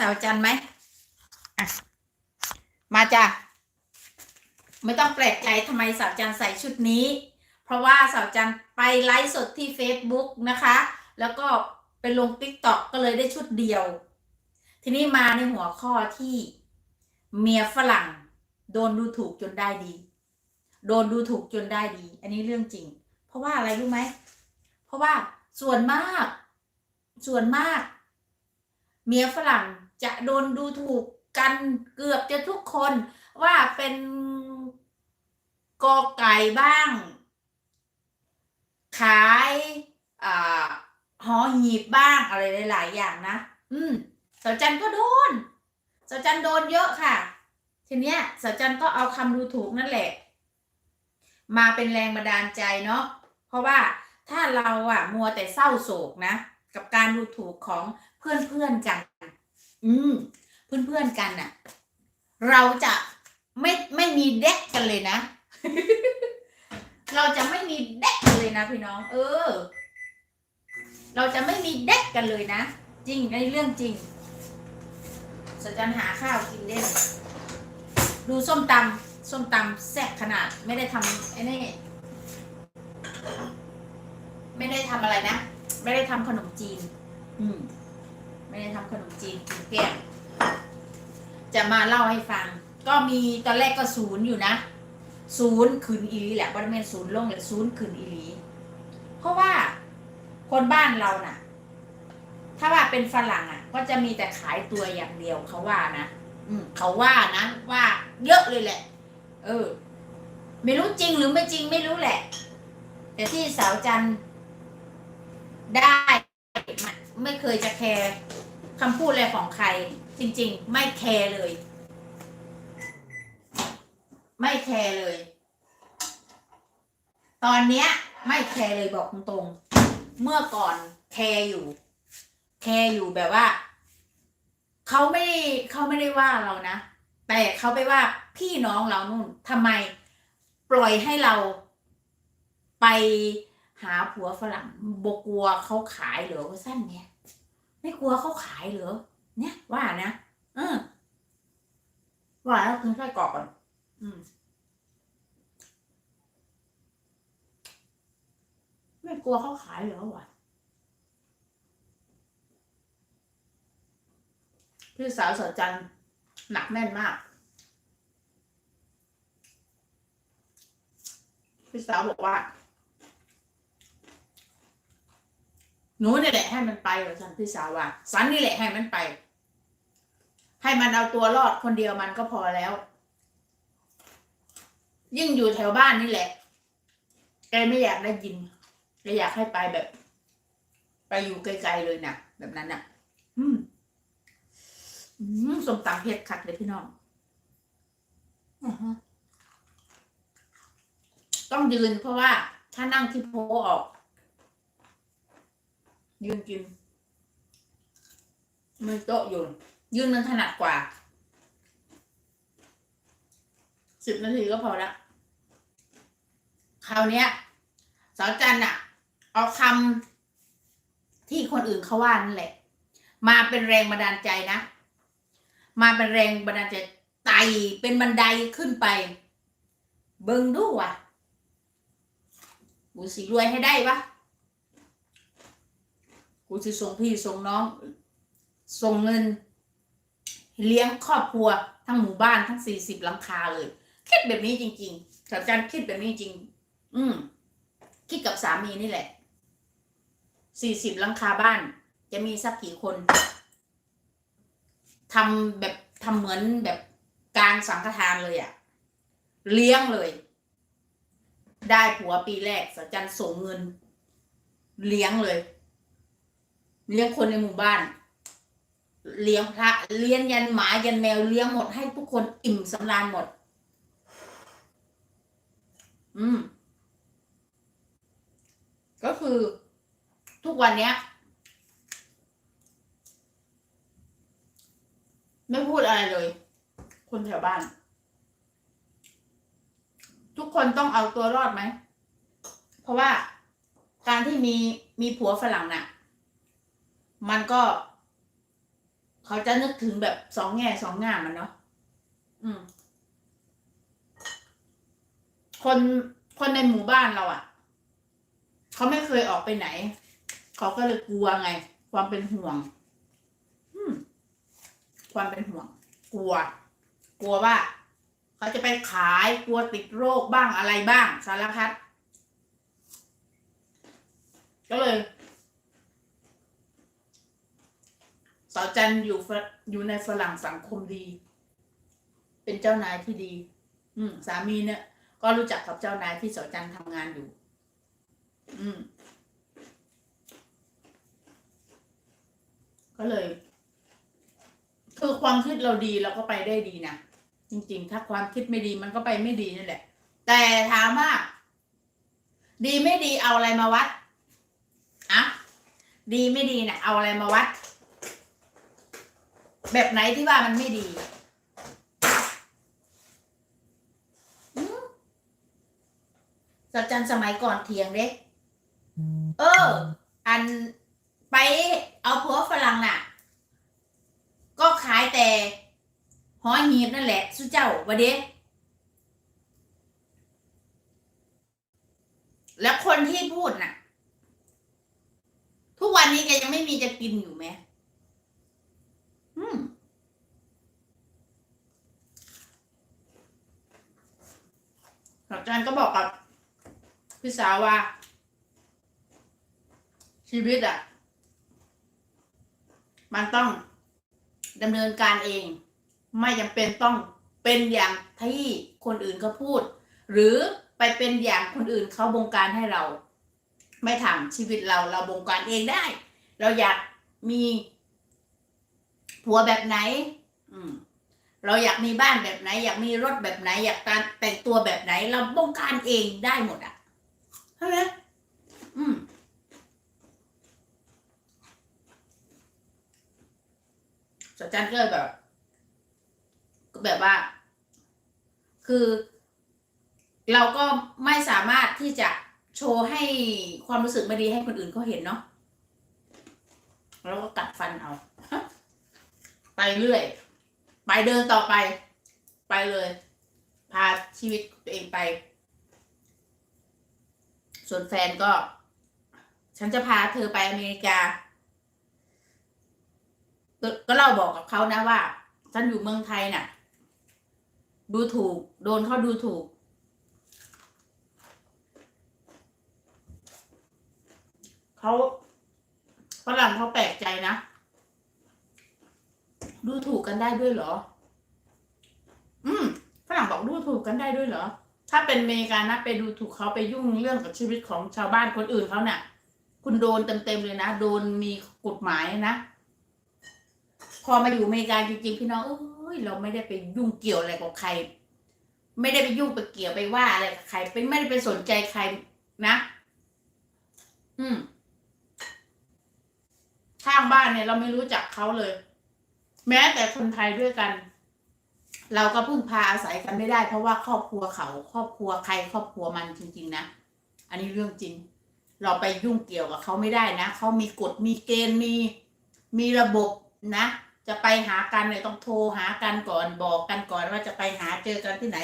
สาวจันไหมอะมาจ้ะไม่ต้องแปลกใจทำไมสาวจันใส่ชุดนี้ เพราะว่าสาวจันไปไลฟ์สดที่ Facebook นะคะ แล้วก็ไปลง t ิ k t o k ก็เลยได้ชุดเดียว ทีนี้มาในหัวข้อที่เมียฝรั่ง โดนดูถูกจนได้ดี โดนดูถูกจนได้ดี อันนี้เรื่องจริง เพราะว่าอะไรรู้ไหม เพราะว่าส่วนมาก ส่วนมาก เมียฝรั่ง จะโดนดูถูกกันเกือบจะทุกคนว่าเป็นกอไก่บ้าง ขายอ่าหอหีบบ้างอะไรหลาย ๆ อย่างนะ อืมสาวจันก็โดนสาวจันโดนเยอะค่ะ ทีเนี้ยสาวจันก็เอาคำดูถูกนั่นแหละ มาเป็นแรงบันดาลใจเนาะ เพราะว่าถ้าเราอะมัวแต่เศร้าโศกนะ กับการดูถูกของเพื่อนเพื่อนๆกัน อืมเพื่อนเพื่อนๆกันน่ะ เราจะไม่ไม่มีเด็กกันเลยนะ เราจะไม่มีเด็กกันเลยนะพี่น้อง เออ เราจะไม่มีเด็กกันเลยนะ จริงในเรื่องจริงสัจจันหาข้าวกินเล่น ดูส้มตำส้มตำแซ่บขนาด ไม่ได้ทำไอ้นี่ไม่ได้ทำอะไรนะ ไม่ได้ทำขนมจีน อืม ไม่ได้ทำขนมจีนกินแกล้มจะมาเล่าให้ฟัง ก็มีตอนแรกก็ศูนย์อยู่นะศูนย์ขืนอีหลีแหละบริเวณศูนย์ลงเลยศูนย์ขืนอีหลีเพราะว่าคนบ้านเราน่ะ ถ้าว่าเป็นฝรั่งอะ ก็จะมีแต่ขายตัวอย่างเดียวเขาว่านะอืมเขาว่านะว่าเยอะเลยแหละ เออ ไม่รู้จริงหรือไม่จริงไม่รู้แหละ แต่ที่สาวจันได้ไม่เคยจะแคร์ คำพูดอะไรของใคร จริง ๆ ไม่แคร์เลย ไม่แคร์เลย ตอนเนี้ย ไม่แคร์เลยบอกตรงๆ เมื่อก่อนแคร์อยู่ แคร์อยู่แบบว่าเขาไม่ได้เขาไม่ได้ว่าเรานะ แต่เขาไปว่าพี่น้องเรานู่นทำไมปล่อยให้เราไปหาผัวฝรั่งบกลัวเขาขายเหรอว่าสั้นเนี่ย ไม่กลัวเขาขายเหรอ เนี่ย ว่านะเออว่าแล้วคุณช่วยกรอกก่อน อืม ไม่กลัวเขาขายเหรอวะพี่สาวสาวจันหนักแน่นมาก พี่สาวบอกว่า หนูนี่แหละให้มันไปเหรอสันพี่สาวว่าสันนี่แหละให้มันไป ให้มันเอาตัวรอดคนเดียวมันก็พอแล้ว ยิ่งอยู่แถวบ้านนี่แหละแกไม่อยากได้ยินแกอยากให้ไปแบบ ไปอยู่ไกลๆเลยนะแบบนั้นน่ะ อืมอืมสมตำเผ็ดคัดเลยพี่น้องอือฮะต้องยืนเพราะว่าถ้านั่งที่โพออก ยืนกินมือโต๊ะอยู่ยืนมันถนัดกว่าสิบนาทีก็พอละคราวนี้ยสาวจันน่ะเอาคำที่คนอื่นเขาว่านั่นแหละ มาเป็นแรงบันดาลใจนะ มาเป็นแรงบันดาลใจไต่เป็นบันไดขึ้นไป เบิ่งดูว่ะกูสิรวยให้ได้ปะ กูสิส่งพี่ส่งน้องส่งเงิน เลี้ยงครอบครัวทั้งหมู่บ้านทั้งสี่สิบหลังคาเลย คิดแบบนี้จริงๆสาวจันคิดแบบนี้จริง อืมคิดกับสามีนี่แหละสี่สิบหลังคาบ้าน จะมีสักกี่คนทำแบบทำเหมือนแบบกางสังฆทานเลยอะเลี้ยงเลย ได้ผัวปีแรกสัจจันส่งเงิน เลี้ยงเลย เลี้ยงคนในหมู่บ้าน เลี้ยงพระเลี้ยงยันหมายันแมวเลี้ยงหมดให้ทุกคนอิ่มสำราญหมด อืม ก็คือทุกวันเนี้ย ไม่พูดอะไรเลย คนแถวบ้าน ทุกคนต้องเอาตัวรอดไหม เพราะว่าการที่มีมีผัวฝรั่งน่ะ มันก็ เขาจะนึกถึงแบบสองแง่สองงามมันเนาะอืม คนคนในหมู่บ้านเราอะ่ะ เขาไม่เคยออกไปไหน เขาก็เลยกลัวไง ความเป็นห่วงอืมความเป็นห่วง กลัว กลัวว่า เขาจะไปขายกลัวติดโรคบ้างอะไรบ้าง สารพัดก็เลย สาว จันอยู่อยู่ในฝรั่งสังคมดี เป็นเจ้านายที่ดี อืม สามีเนี่ย ก็รู้จักกับเจ้านายที่สาวจันทำงานอยู่ อืม ก็เลย คือความคิดเราดีเราก็ไปได้ดีนะจริง ๆ ถ้าความคิดไม่ดีมันก็ไปไม่ดีนั่นแหละ แต่ถามว่า ดีไม่ดีเอาอะไรมาวัดอะดีไม่ดีเนี่ยเอาอะไรมาวัด แบบไหนที่ว่ามันไม่ดีอืมสัจจันสมัยก่อนเถียงเด็กเออ อันไปเอาผัวฝรั่งน่ะ ก็ขายแต่หอหีบนั่นแหละ สุเจ้าวะเด็กแล้วคนที่พูดน่ะ ทุกวันนี้แกยังไม่มีจะกินอยู่ไหม อืมอาจารย์ก็บอกกับพี่สาวว่า ชีวิตอะ มันต้องดำเนินการเอง ไม่จำเป็นต้องเป็นอย่างที่คนอื่นเขาพูด หรือไปเป็นอย่างคนอื่นเขาบงการให้เรา ไม่ทำชีวิตเราเราบงการเองได้ เราอยากมี ผัวแบบไหน อืม เราอยากมีบ้านแบบไหน อยากมีรถแบบไหน อยากการแต่งตัวแบบไหน เราบงการเองได้หมดอะใช่ไหมอืมสจันก็เลยแบบก็แบบว่า คือเราก็ไม่สามารถที่จะโชว์ให้ความรู้สึกไม่ดีให้คนอื่นเขาเห็นเนาะเราก็กัดฟันเอา ไปเรื่อย ไปเดินต่อไป ไปเลย พาชีวิตตัวเองไป ส่วนแฟนก็ ฉันจะพาเธอไปอเมริกา ก็ก็เราบอกกับเขานะว่า ฉันอยู่เมืองไทยน่ะ ดูถูก โดนเขาดูถูก เขาฝรั่งเขาแปลกใจนะ ดูถูกกันได้ด้วยเหรอ อืมฝรั่งบอกดูถูกกันได้ด้วยเหรอ ถ้าเป็นอเมริกานะไปดูถูกเขาไปยุ่งเรื่องกับชีวิตของชาวบ้านคนอื่นเขาเนี่ยคุณโดนเต็มๆเลยนะ โดนมีกฎหมายนะ พอมาอยู่อเมริกาจริงๆพี่น้องเอ้ยเราไม่ได้ไปยุ่งเกี่ยวอะไรกับใคร ไม่ได้ไปยุ่งไปเกี่ยวไปว่าอะไรกับใครเป็นไม่ได้ไปสนใจใครนะ อืมข้างบ้านเนี่ยเราไม่รู้จักเขาเลย แม้แต่คนไทยด้วยกัน เราก็พึ่งพาอาศัยกันไม่ได้ เพราะว่าครอบครัวเขา ครอบครัวใครครอบครัวมันจริง ๆ นะ อันนี้เรื่องจริง เราไปยุ่งเกี่ยวกับเขาไม่ได้นะเขามีกฎมีเกณฑ์มีมีระบบนะ จะไปหากันเนี่ยต้องโทรหากันก่อนบอกกันก่อนว่าจะไปหาเจอกันที่ไหน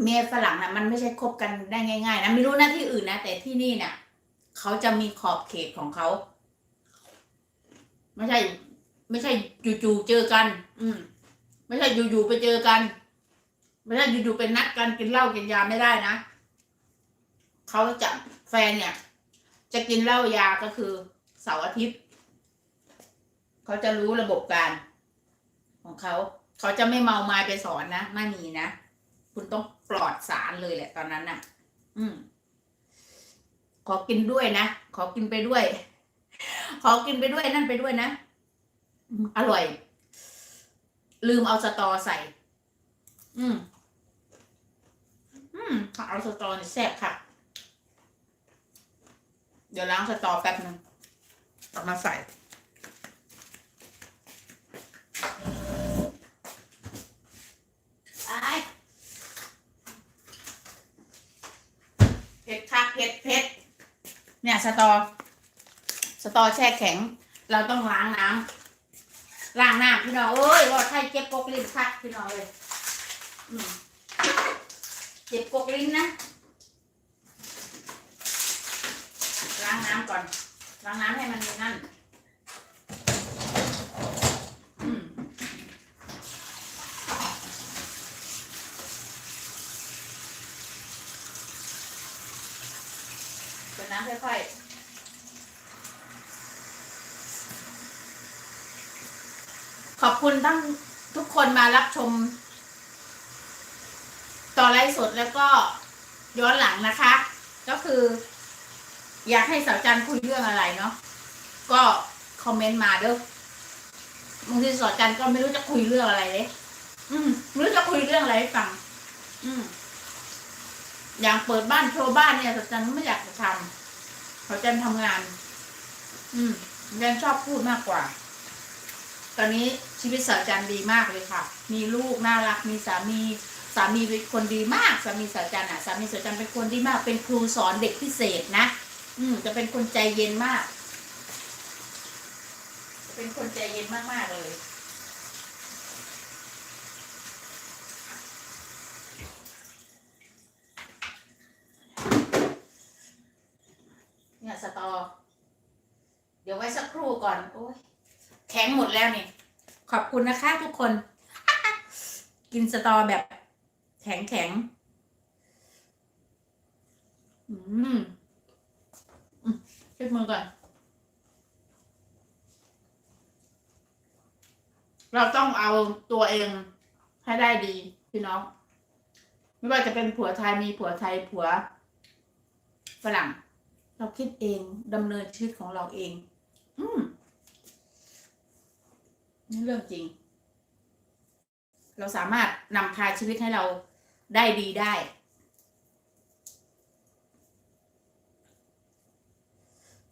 เมียฝรั่งนะมันไม่ใช่คบกันได้ง่าย ๆ นะไม่รู้นะที่อื่นนะแต่ที่นี่เนี่ยเขาจะมีขอบเขตของเขาไม่ใช่ ไม่ใช่จู่ๆเจอกัน อืมไม่ใช่อยู่ๆไปเจอกัน ไม่ใช่อยู่ๆไปนัดกันกินเหล้ากินยาไม่ได้นะเขาจะแฟนเนี่ย จะกินเหล้ายาก็คือเสาร์อาทิตย์เขาจะรู้ระบบการ ของเขาเขาจะไม่เมาไม้ไปสอนนะไม่มีนะคุณต้องปลอดสารเลยแหละตอนนั้นน่ะ อืม ขอกินด้วยนะขอกินไปด้วย ขอกินไปด้วยนั่นไปด้วยนะ อืมอร่อย ลืมเอาสตอใส่ อืม อืมถ้าเอาสตอนี่แซ่บค่ะ เดี๋ยวล้างสตอแป๊บนึงเอามาใส่ไอ้เผ็ดคักเผ็ดเผ็ดเนี่ยสตอ สตอแช่แข็ง เราต้องล้างน้ ล้างน้ำพี่น้องเอ้ยว่าไทยเจ็บกกลิ้นคักพี่น้องเลยเจ็บกกลิ้นนะล้างน้ำก่อนล้างน้ำให้มันนั่นน้ำค่อยๆ ขอบ คุณทั้งทุกคนมารับชม ต่อไลฟ์สดแล้วก็ย้อนหลังนะคะ ก็คือ อยากให้สาวจันคุยเรื่องอะไรเนาะก็คอมเมนต์มาเด้อบางทีสาวจันก็ไม่รู้จะคุยเรื่องอะไรเลย อืมไม่รู้จะคุยเรื่องอะไรให้ฟัง อืม อย่างเปิดบ้านโชว์บ้านเนี่ยสาวจันไม่อยากจะทำสาวจันทำงาน อืมสาวจันชอบพูดมากกว่า ตอนนี้ชีวิตสาวจันดีมากเลยค่ะ มีลูกน่ารัก มีสามีสามีเป็นคนดีมากสามีสาวจันอะสามีสาวจันเป็นคนดีมาก เป็นครูสอนเด็กพิเศษนะ อืมจะเป็นคนใจเย็นมากจะเป็นคนใจเย็นมากๆเลยสตอ เดี๋ยวไว้สักครู่ก่อน โอ้ย แข็ง หมดแล้วนี่ ขอบคุณนะคะทุกคน กินสตอแบบแข็งแข็งๆอืมอืมเช็ดมือก่อน เราต้องเอาตัวเองให้ได้ดีพี่น้อง ไม่ว่าจะเป็นผัวไทยมีผัวไทยผัวฝรั่ง เราคิดเองดำเนินชีวิตของเราเอง อืม นี่เรื่องจริง เราสามารถนำพาชีวิตให้เราได้ดีได้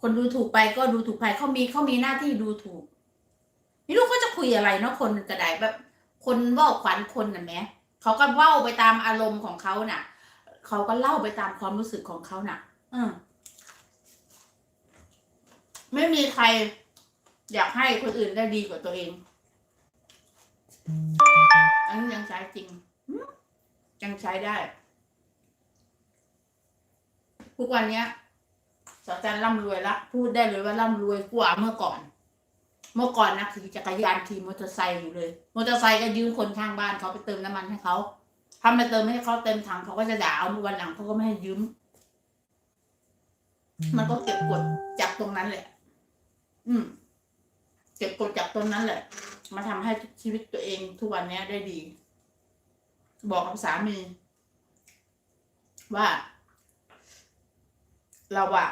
คนดูถูกไปก็ดูถูกไปเขามีเขามีหน้าที่ดูถูกไม่รู้เขาจะคุยอะไรเนาะคนกระไดแบบ คนว่าขวัญคนน่ะแหมเขาก็เว้าไปตามอารมณ์ของเขาน่ะ เขาก็เล่าไปตามความรู้สึกของเขาน่ะ อืมไม่มีใครอยากให้คนอื่นได้ดีกว่าตัวเอง อันนี้ยังใช้จริงอืมยังใช้ได้ ทุกวันเนี้ยสาวจันร่ำรวยละพูดได้เลยว่าร่ำรวยกว่าเมื่อก่อน เมื่อก่อนนะขี่จักรยานขี่มอเตอร์ไซค์อยู่เลย มอเตอร์ไซค์ก็ยืมคนข้างบ้านเขาไปเติมน้ำมันให้เขาทำไปเติมให้เขาเต็มถังเขาก็จะด่าเอาวันหลังเขาก็ไม่ให้ยืม มันก็เก็บกดจากตรงนั้นแหละ อืม เก็บกดจากตรงนั้นแหละ มาทำให้ชีวิตตัวเองทุกวันเนี้ยได้ดี บอกกับสามี ว่า เราอะ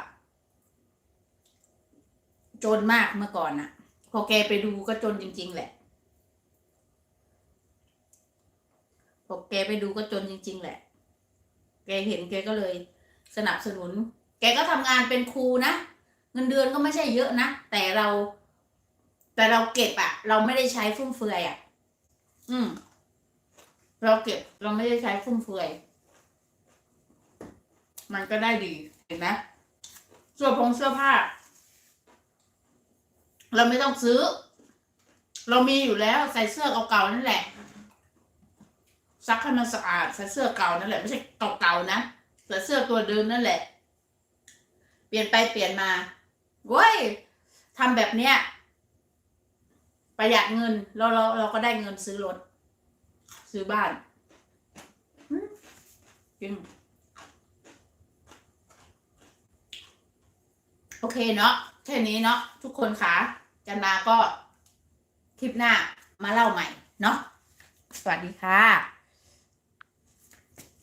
จนมากเมื่อก่อนอะพอแกไปดูก็จนจริง ๆ แหละพอแกไปดูก็จนจริง ๆ แหละ แกเห็นแกก็เลยสนับสนุน แกก็ทำงานเป็นครูนะ เงินเดือนก็ไม่ใช่เยอะนะ แต่เรา แต่เราเก็บอะเราไม่ได้ใช้ฟุ่มเฟือยอะอืม เราเก็บเราไม่ได้ใช้ฟุ่มเฟือย มันก็ได้ดีเห็นไหมสื้อผงเสื้อผ้า เราไม่ต้องซื้อ เรามีอยู่แล้วใส่เสื้อเก่าๆนั่นแหละซักให้มันสะอาดใส่เสื้อเก่านั่นแหละไม่ใช่เก่าๆนะใส่เสื้อตัวเดิมนั่นแหละ เปลี่ยนไปเปลี่ยนมาเว้ยทำแบบเนี้ย ประหยัดเงินเราเราเราก็ได้เงินซื้อรถ ซื้อบ้านจริงโอเคเนาะแค่นี้เนาะทุกคนคะจันนาก็คลิปหน้ามาเล่าใหม่เนาะสวัสดีค่ะ